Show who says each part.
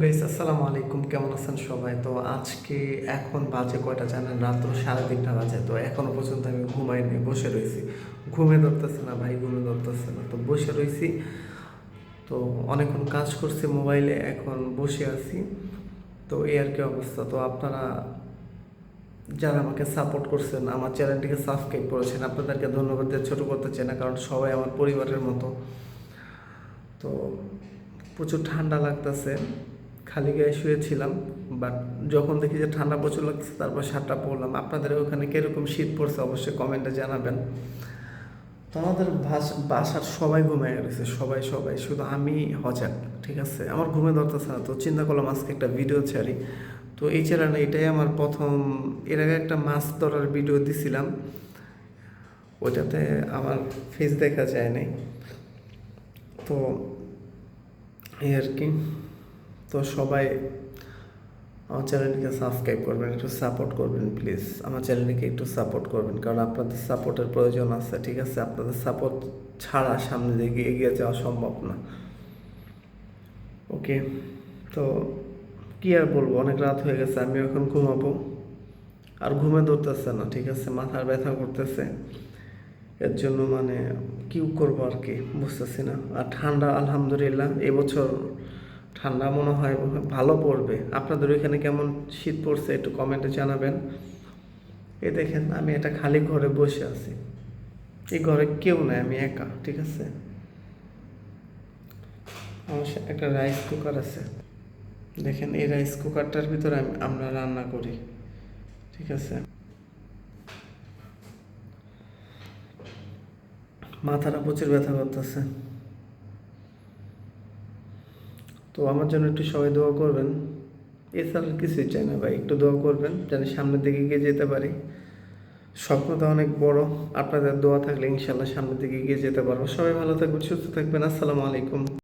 Speaker 1: Guys আসসালামু আলাইকুম। কেমন আছেন সবাই? তো আজকে এখন বাজে কয়টা জানেন? রাত্র সাড়ে তিনটা বাজে। তো এখনও পর্যন্ত আমি ঘুমাইনি, বসে রয়েছি ঘুমে ধরতেছে না ভাই, ঘুমে ধরতেছে না। তো বসে রয়েছি তো অনেকক্ষণ কাজ করছি মোবাইলে, এখন বসে আছি। তো এই আর কি অবস্থা। তো আপনারা যারা আমাকে সাপোর্ট করছেন, আমার চ্যানেলটিকে সাবস্ক্রাইব করেছেন, আপনাদেরকে ধন্যবাদ দিয়ে ছোটো করতে চাই না, কারণ সবাই আমার পরিবারের মতো। তো প্রচুর ঠান্ডা লাগতেছে। খালি গায়ে শুয়েছিলাম বাট যখন দেখি যে ঠান্ডা প্রচুর লাগছে তারপর শার্টটা পরলাম। আপনাদের ওখানে কীরকম শীত পড়ছে অবশ্যই কমেন্টে জানাবেন। তো আমাদের বাসার সবাই ঘুমিয়ে গেছে, সবাই সবাই। শুধু আমি হজাক ঠিক আছে? আমার ঘুমে ধরতেছে না, তো চিন্তা করলাম আজকে একটা ভিডিও ছাড়ি। তো এই চ্যানেলে এটাই আমার প্রথম, এর আগে একটা মাছ ধরার ভিডিও দিছিলাম। ওইটাতে আমার ফেস দেখা যায় নাই। তো এই আর কি। তো সবাই আমার চ্যানেলটিকে সাবস্ক্রাইব করবেন, একটু সাপোর্ট করবেন প্লিজ। আমার চ্যানেলটিকে একটু সাপোর্ট করবেন, কারণ আপনাদের সাপোর্টের প্রয়োজন আছে, ঠিক আছে? আপনাদের সাপোর্ট ছাড়া সামনে দিকে এগিয়ে যাওয়া সম্ভব না। ওকে, তো কি আর বলব? অনেক রাত হয়ে গেছে আমি এখন ঘুমাবো। আর ঘুমে ধরতেছে না, ঠিক আছে? মাথার ব্যথা করতেছে। এর জন্য মানে কি করব আর কি? বুঝতেছি না। আর ঠান্ডা, আলহামদুলিল্লাহ, এবছর ঠান্ডা মনে হয়, ভালো পড়বে। আপনাদের ওইখানে কেমন শীত পড়ছে একটু কমেন্টে জানাবেন। এ দেখেন, আমি একটা খালি ঘরে বসে আছি। এই ঘরে কেউ নাই, আমি একা, ঠিক আছে? একটা রাইস কুকার আছে। দেখেন, এই রাইস কুকারটার ভিতরে আমি আমরা রান্না করি, ঠিক আছে? মাথাটা প্রচুর ব্যথা করতেছে। তো আমার জন্য একটু সবাই দোয়া করবেন। এছাড়া কিছুই চাই না ভাই, একটু দোয়া করবেন যেন সামনের দিকে গিয়ে যেতে পারি। স্বপ্ন তো অনেক বড়, আপনাদের দোয়া থাকলে ইনশাল্লাহ সামনের দিকে গিয়ে যেতে পারব। সবাই ভালো থাকবেন, সুস্থ থাকবেন, আসসালামু আলাইকুম।